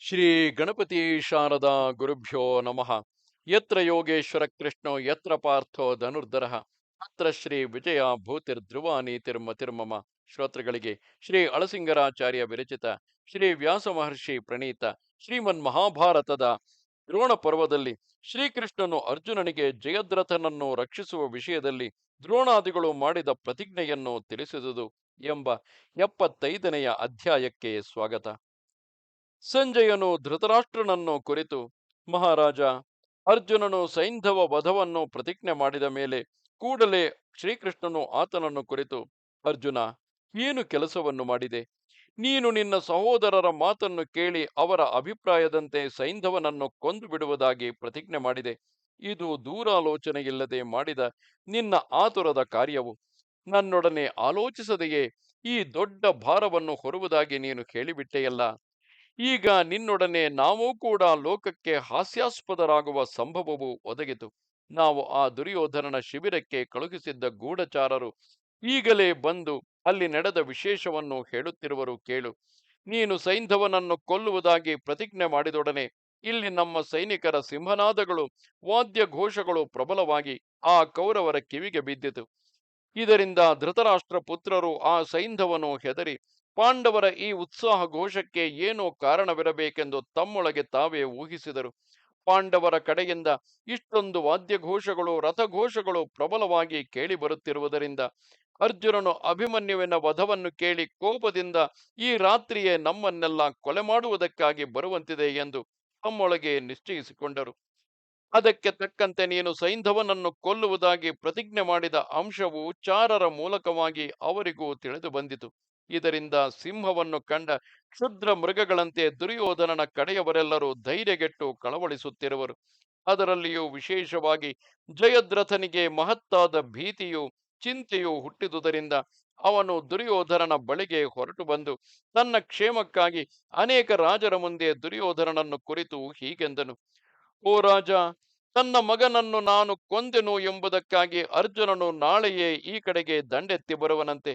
ಶ್ರೀ ಗಣಪತಿ ಶಾರದಾ ಗುರುಭ್ಯೋ ನಮಃ. ಯತ್ರ ಯೋಗೇಶ್ವರ ಕೃಷ್ಣೋ, ಯತ್ರ ಪಾರ್ಥೋ ಧನುರ್ಧರ. ಅತ್ರ ಶ್ರೀ ವಿಜಯ ಭೂತಿರ್ಧ್ರುವ ನೀತಿರ್ಮತಿರ್ಮಮ ಶ್ರೋತೃಗಳಿಗೆ ಶ್ರೀ ಅಳಸಿಂಗರಾಚಾರ್ಯ ವಿರಚಿತ, ಶ್ರೀ ವ್ಯಾಸ ಮಹರ್ಷಿ ಪ್ರಣೀತ, ಶ್ರೀಮನ್ ಮಹಾಭಾರತದ ದ್ರೋಣ ಪರ್ವದಲ್ಲಿ ಶ್ರೀಕೃಷ್ಣನು ಅರ್ಜುನನಿಗೆ ಜಯದ್ರಥನನ್ನು ರಕ್ಷಿಸುವ ವಿಷಯದಲ್ಲಿ ದ್ರೋಣಾದಿಗಳು ಮಾಡಿದ ಪ್ರತಿಜ್ಞೆಯನ್ನು ತಿಳಿಸಿದುದು ಎಂಬ ಎಪ್ಪತ್ತೈದನೆಯ ಅಧ್ಯಾಯಕ್ಕೆ ಸ್ವಾಗತ. ಸಂಜಯನು ಧೃತರಾಷ್ಟ್ರನನ್ನು ಕುರಿತು, ಮಹಾರಾಜ, ಅರ್ಜುನನು ಸೈಂಧವ ವಧವನ್ನು ಪ್ರತಿಜ್ಞೆ ಮಾಡಿದ ಮೇಲೆ ಕೂಡಲೇ ಶ್ರೀಕೃಷ್ಣನು ಆತನನ್ನು ಕುರಿತು, ಅರ್ಜುನ, ಏನು ಕೆಲಸವನ್ನು ಮಾಡಿದೆ? ನೀನು ನಿನ್ನ ಸಹೋದರರ ಮಾತನ್ನು ಕೇಳಿ ಅವರ ಅಭಿಪ್ರಾಯದಂತೆ ಸೈಂಧವನನ್ನು ಕೊಂದು ಬಿಡುವುದಾಗಿ ಪ್ರತಿಜ್ಞೆ ಮಾಡಿದೆ. ಇದು ದೂರಾಲೋಚನೆಯಿಲ್ಲದೆ ಮಾಡಿದ ನಿನ್ನ ಆತುರದ ಕಾರ್ಯವು. ನನ್ನೊಡನೆ ಆಲೋಚಿಸದೆಯೇ ಈ ದೊಡ್ಡ ಭಾರವನ್ನು ಹೊರುವುದಾಗಿ ನೀನು ಹೇಳಿಬಿಟ್ಟೆಯಲ್ಲ ಈಗ ನಿನ್ನೊಡನೆ ನಾವು ಕೂಡ ಲೋಕಕ್ಕೆ ಹಾಸ್ಯಾಸ್ಪದರಾಗುವ ಸಂಭವವು ಒದಗಿತು. ನಾವು ಆ ದುರ್ಯೋಧನನ ಶಿಬಿರಕ್ಕೆ ಕಳುಹಿಸಿದ್ದ ಗೂಢಚಾರರು ಈಗಲೇ ಬಂದು ಅಲ್ಲಿ ನಡೆದ ವಿಶೇಷವನ್ನು ಹೇಳುತ್ತಿರುವರು ಕೇಳು. ನೀನು ಸೈಂಧವನನ್ನು ಕೊಲ್ಲುವುದಾಗಿ ಪ್ರತಿಜ್ಞೆ ಮಾಡಿದೊಡನೆ ಇಲ್ಲಿ ನಮ್ಮ ಸೈನಿಕರ ಸಿಂಹನಾದಗಳು, ವಾದ್ಯ ಘೋಷಗಳು ಪ್ರಬಲವಾಗಿ ಆ ಕೌರವರ ಕಿವಿಗೆ ಬಿದ್ದಿತು. ಇದರಿಂದ ಧೃತರಾಷ್ಟ್ರ ಪುತ್ರರು ಆ ಸೈಂಧವನು ಹೆದರಿ ಪಾಂಡವರ ಈ ಉತ್ಸಾಹ ಘೋಷಕ್ಕೆ ಏನೋ ಕಾರಣವಿರಬೇಕೆಂದು ತಮ್ಮೊಳಗೆ ತಾವೇ ಊಹಿಸಿದರು. ಪಾಂಡವರ ಕಡೆಯಿಂದ ಇಷ್ಟೊಂದು ವಾದ್ಯಘೋಷಗಳು ರಥಘೋಷಗಳು ಪ್ರಬಲವಾಗಿ ಕೇಳಿಬರುತ್ತಿರುವುದರಿಂದ ಅರ್ಜುನನು ಅಭಿಮನ್ಯುವಿನ ವಧವನ್ನು ಕೇಳಿ ಕೋಪದಿಂದ ಈ ರಾತ್ರಿಯೇ ನಮ್ಮನ್ನೆಲ್ಲ ಕೊಲೆ ಮಾಡುವುದಕ್ಕಾಗಿ ಬರುವಂತಿದೆ ಎಂದು ತಮ್ಮೊಳಗೆ ನಿಶ್ಚಯಿಸಿಕೊಂಡರು. ಅದಕ್ಕೆ ತಕ್ಕಂತೆ ನೀನು ಸೈಂಧವನನ್ನು ಕೊಲ್ಲುವುದಾಗಿ ಪ್ರತಿಜ್ಞೆ ಮಾಡಿದ ಅಂಶವು ಚಾರರ ಮೂಲಕವಾಗಿ ಅವರಿಗೂ ತಿಳಿದು ಬಂದಿತು ಇದರಿಂದ ಸಿಂಹವನ್ನು ಕಂಡ ಕ್ಷುದ್ರ ಮೃಗಗಳಂತೆ ದುರ್ಯೋಧನನ ಕಡೆಯವರೆಲ್ಲರೂ ಧೈರ್ಯಗೆಟ್ಟು ಕಳವಳಿಸುತ್ತಿರುವರು. ಅದರಲ್ಲಿಯೂ ವಿಶೇಷವಾಗಿ ಜಯದ್ರಥನಿಗೆ ಮಹತ್ತಾದ ಭೀತಿಯು ಚಿಂತೆಯು ಹುಟ್ಟಿದುದರಿಂದ ಅವನು ದುರ್ಯೋಧನನ ಬಳಿಗೆ ಹೊರಟು ಬಂದು ತನ್ನ ಕ್ಷೇಮಕ್ಕಾಗಿ ಅನೇಕ ರಾಜರ ಮುಂದೆ ದುರ್ಯೋಧನನನ್ನು ಕುರಿತು ಹೀಗೆಂದನು. ಓ ರಾಜ, ತನ್ನ ಮಗನನ್ನು ನಾನು ಕೊಂದೆನು ಎಂಬುದಕ್ಕಾಗಿ ಅರ್ಜುನನು ನಾಳೆಯೇ ಈ ಕಡೆಗೆ ದಂಡೆತ್ತಿ ಬರುವನಂತೆ.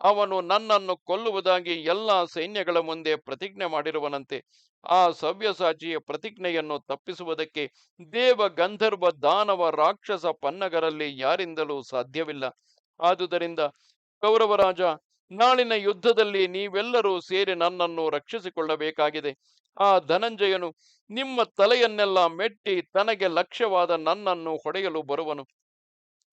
ಅವನು ನನ್ನನ್ನು ಕೊಲ್ಲುವುದಾಗಿ ಎಲ್ಲ ಸೈನ್ಯಗಳ ಮುಂದೆ ಪ್ರತಿಜ್ಞೆ ಮಾಡಿರುವನಂತೆ, ಆ ಸವ್ಯಸಾಚಿಯ ಪ್ರತಿಜ್ಞೆಯನ್ನು ತಪ್ಪಿಸುವುದಕ್ಕೆ ದೇವ ಗಂಧರ್ವ ದಾನವ ರಾಕ್ಷಸ ಪನ್ನಗರಲ್ಲಿ ಯಾರಿಂದಲೂ ಸಾಧ್ಯವಿಲ್ಲ. ಆದುದರಿಂದ ಕೌರವರಾಜ, ನಾಳಿನ ಯುದ್ಧದಲ್ಲಿ ನೀವೆಲ್ಲರೂ ಸೇರಿ ನನ್ನನ್ನು ರಕ್ಷಿಸಿಕೊಳ್ಳಬೇಕಾಗಿದೆ. ಆ ಧನಂಜಯನು ನಿಮ್ಮ ತಲೆಯನ್ನೆಲ್ಲ ಮೆಟ್ಟಿ ತನಗೆ ಲಕ್ಷ್ಯವಾದ ನನ್ನನ್ನು ಹೊಡೆಯಲು ಬರುವನು.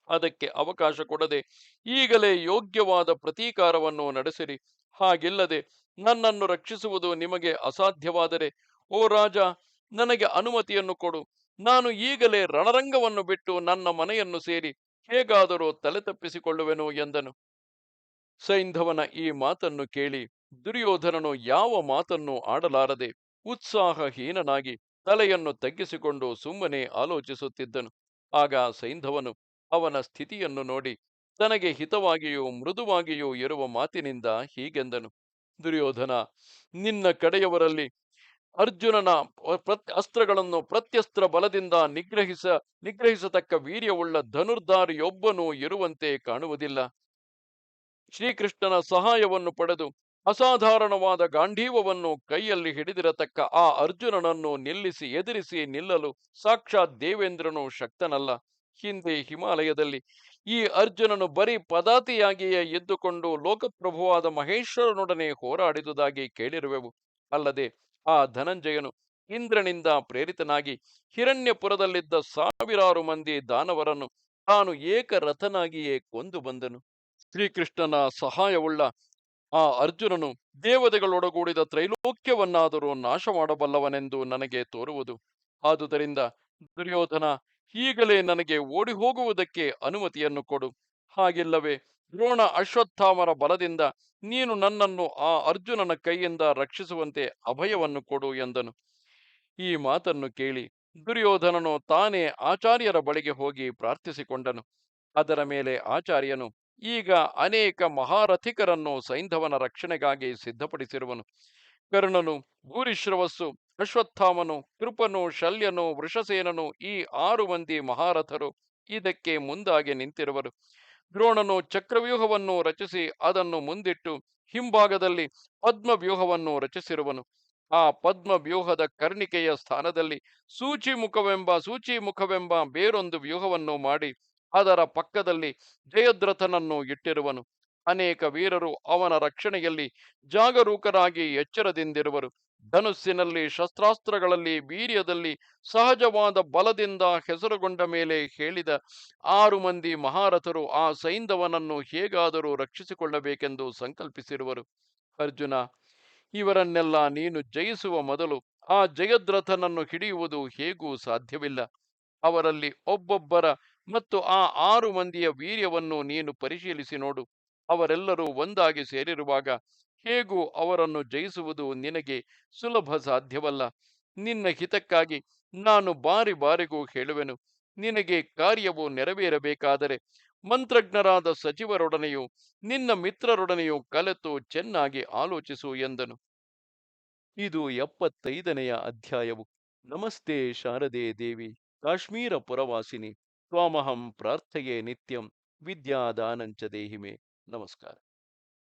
ಅದಕ್ಕೆ ಅವಕಾಶ ಕೊಡದೆ ಈಗಲೇ ಯೋಗ್ಯವಾದ ಪ್ರತೀಕಾರವನ್ನು ನಡೆಸಿರಿ. ಹಾಗಿಲ್ಲದೆ ನನ್ನನ್ನು ರಕ್ಷಿಸುವುದು ನಿಮಗೆ ಅಸಾಧ್ಯವಾದರೆ, ಓ ರಾಜ, ನನಗೆ ಅನುಮತಿಯನ್ನು ಕೊಡು. ನಾನು ಈಗಲೇ ರಣರಂಗವನ್ನು ಬಿಟ್ಟು ನನ್ನ ಮನೆಯನ್ನು ಸೇರಿ ಹೇಗಾದರೂ ತಲೆ ತಪ್ಪಿಸಿಕೊಳ್ಳುವೆನು ಎಂದನು. ಸೈಂಧವನ ಈ ಮಾತನ್ನು ಕೇಳಿ ದುರ್ಯೋಧನನು ಯಾವ ಮಾತನ್ನು ಆಡಲಾರದೆ ಉತ್ಸಾಹಹೀನನಾಗಿ ತಲೆಯನ್ನು ತಗ್ಗಿಸಿಕೊಂಡು ಸುಮ್ಮನೆ ಆಲೋಚಿಸುತ್ತಿದ್ದನು. ಆಗ ಸೈಂಧವನು ಅವನ ಸ್ಥಿತಿಯನ್ನು ನೋಡಿ ತನಗೆ ಹಿತವಾಗಿಯೂ ಮೃದುವಾಗಿಯೂ ಇರುವ ಮಾತಿನಿಂದ ಹೀಗೆಂದನು, ದುರ್ಯೋಧನ, ನಿನ್ನ ಕಡೆಯವರಲ್ಲಿ ಅರ್ಜುನನ ಅಸ್ತ್ರಗಳನ್ನು ಪ್ರತ್ಯಸ್ತ್ರ ಬಲದಿಂದ ನಿಗ್ರಹಿಸ, ನಿಗ್ರಹಿಸತಕ್ಕ ವೀರ್ಯವುಳ್ಳ ಧನುರ್ಧಾರಿಯೊಬ್ಬನೂ ಇರುವಂತೆ ಕಾಣುವುದಿಲ್ಲ. ಶ್ರೀಕೃಷ್ಣನ ಸಹಾಯವನ್ನು ಪಡೆದು ಅಸಾಧಾರಣವಾದ ಗಾಂಧೀವವನ್ನು ಕೈಯಲ್ಲಿ ಹಿಡಿದಿರತಕ್ಕ ಆ ಅರ್ಜುನನನ್ನು ನಿಲ್ಲಿಸಿ, ಎದುರಿಸಿ ನಿಲ್ಲಲು ಸಾಕ್ಷಾತ್ ದೇವೇಂದ್ರನು ಶಕ್ತನಲ್ಲ. ಹಿಂದೆ ಹಿಮಾಲಯದಲ್ಲಿ. ಈ ಅರ್ಜುನನು ಬರೀ ಪದಾತಿಯಾಗಿಯೇ ಎದ್ದುಕೊಂಡು ಲೋಕಪ್ರಭುವಾದ ಮಹೇಶ್ವರನೊಡನೆ ಹೋರಾಡಿದುದಾಗಿ ಕೇಳಿರುವೆವು. ಅಲ್ಲದೆ ಆ ಧನಂಜಯನು ಇಂದ್ರನಿಂದ ಪ್ರೇರಿತನಾಗಿ ಹಿರಣ್ಯಪುರದಲ್ಲಿದ್ದ ಸಾವಿರಾರು ಮಂದಿ ದಾನವರನ್ನು ತಾನು ಏಕರಥನಾಗಿಯೇ ಕೊಂದು ಬಂದನು. ಶ್ರೀಕೃಷ್ಣನ ಸಹಾಯವುಳ್ಳ ಆ ಅರ್ಜುನನು ದೇವತೆಗಳೊಡಗೂಡಿದ ತ್ರೈಲೋಕ್ಯವನ್ನಾದರೂ ನಾಶ ಮಾಡಬಲ್ಲವನೆಂದು ನನಗೆ ತೋರುವುದು. ಆದುದರಿಂದ ದುರ್ಯೋಧನ ಈಗಲೇ ನನಗೆ ಓಡಿ ಹೋಗುವುದಕ್ಕೆ ಅನುಮತಿಯನ್ನು ಕೊಡು. ಹಾಗಿಲ್ಲವೇ, ದ್ರೋಣ ಅಶ್ವತ್ಥಾಮರ ಬಲದಿಂದ ನೀನು ನನ್ನನ್ನು ಆ ಅರ್ಜುನನ ಕೈಯಿಂದ ರಕ್ಷಿಸುವಂತೆ ಅಭಯವನ್ನು ಕೊಡು ಎಂದನು. ಈ ಮಾತನ್ನು ಕೇಳಿ ದುರ್ಯೋಧನನು ತಾನೇ ಆಚಾರ್ಯರ ಬಳಿಗೆ ಹೋಗಿ ಪ್ರಾರ್ಥಿಸಿಕೊಂಡನು. ಅದರ ಮೇಲೆ ಆಚಾರ್ಯನು ಈಗ ಅನೇಕ ಮಹಾರಥಿಕರನ್ನು ಸೈಂಧವನ ರಕ್ಷಣೆಗಾಗಿ ಸಿದ್ಧಪಡಿಸಿರುವನು. ಕರ್ಣನು ಭೂರಿಶ್ರವಸ್ಸು ಅಶ್ವತ್ಥಾಮನು, ಕೃಪನು, ಶಲ್ಯನು, ವೃಷಸೇನನು ಈ ಆರು ಮಂದಿ ಮಹಾರಥರು ಇದಕ್ಕೆ ಮುಂದಾಗಿ ನಿಂತಿರುವರು. ದ್ರೋಣನು ಚಕ್ರವ್ಯೂಹವನ್ನು ರಚಿಸಿ ಅದನ್ನು ಮುಂದಿಟ್ಟು ಹಿಂಭಾಗದಲ್ಲಿ ಪದ್ಮವ್ಯೂಹವನ್ನು ರಚಿಸಿರುವನು. ಆ ಪದ್ಮ ವ್ಯೂಹದ ಕರ್ಣಿಕೆಯ ಸ್ಥಾನದಲ್ಲಿ ಸೂಚಿ ಮುಖವೆಂಬ ಸೂಚಿ ಮುಖವೆಂಬ ಬೇರೊಂದು ವ್ಯೂಹವನ್ನು ಮಾಡಿ ಅದರ ಪಕ್ಕದಲ್ಲಿ ಜಯದ್ರಥನನ್ನು ಇಟ್ಟಿರುವನು. ಅನೇಕ ವೀರರು ಅವನ ರಕ್ಷಣೆಯಲ್ಲಿ ಜಾಗರೂಕರಾಗಿ ಎಚ್ಚರದಿಂದಿರುವರು. ಧನುಸ್ಸಿನಲ್ಲಿ ಶಸ್ತ್ರಾಸ್ತ್ರಗಳಲ್ಲಿ, ವೀರ್ಯದಲ್ಲಿ ಸಹಜವಾದ ಬಲದಿಂದ ಹೆಸರುಗೊಂಡ ಮೇಲೆ ಹೇಳಿದ ಆರು ಮಂದಿ ಮಹಾರಥರು ಆ ಸೈಂಧವನನ್ನು ಹೇಗಾದರೂ ರಕ್ಷಿಸಿಕೊಳ್ಳಬೇಕೆಂದು ಸಂಕಲ್ಪಿಸಿರುವರು. ಅರ್ಜುನ, ಇವರನ್ನೆಲ್ಲ ನೀನು ಜಯಿಸುವ ಮೊದಲು ಆ ಜಯದ್ರಥನನ್ನು ಹಿಡಿಯುವುದು ಹೇಗೂ ಸಾಧ್ಯವಿಲ್ಲ. ಅವರಲ್ಲಿ ಒಬ್ಬೊಬ್ಬರ ಮತ್ತು ಆ ಆರು ಮಂದಿಯ ವೀರ್ಯವನ್ನು ನೀನು ಪರಿಶೀಲಿಸಿ ನೋಡು. ಅವರೆಲ್ಲರೂ ಒಂದಾಗಿ ಸೇರಿರುವಾಗ, ಹೇಗೂ ಅವರನ್ನು ಜಯಿಸುವುದು ನಿನಗೆ ಸುಲಭ ಸಾಧ್ಯವಲ್ಲ? ನಿನ್ನ ಹಿತಕ್ಕಾಗಿ ನಾನು ಬಾರಿ ಬಾರಿಗೂ ಹೇಳುವೆನು. ನಿನಗೆ ಕಾರ್ಯವು ನೆರವೇರಬೇಕಾದರೆ ಮಂತ್ರಜ್ಞರಾದ ಸಚಿವರೊಡನೆಯೂ, ನಿನ್ನ ಮಿತ್ರರೊಡನೆಯೂ ಕಲೆತು ಚೆನ್ನಾಗಿ ಆಲೋಚಿಸು ಎಂದನು. ಇದು ಎಪ್ಪತ್ತೈದನೆಯ ಅಧ್ಯಾಯವು. ನಮಸ್ತೆ ಶಾರದೆ ದೇವಿ, ಕಾಶ್ಮೀರ ಪುರವಾಸಿನಿ, ತ್ವಾಮಹಂ ಪ್ರಾರ್ಥೆಯೇ ನಿತ್ಯಂ, ವಿದ್ಯಾದಾನಂಚ ದೇಹಿಮೆ. नमस्कार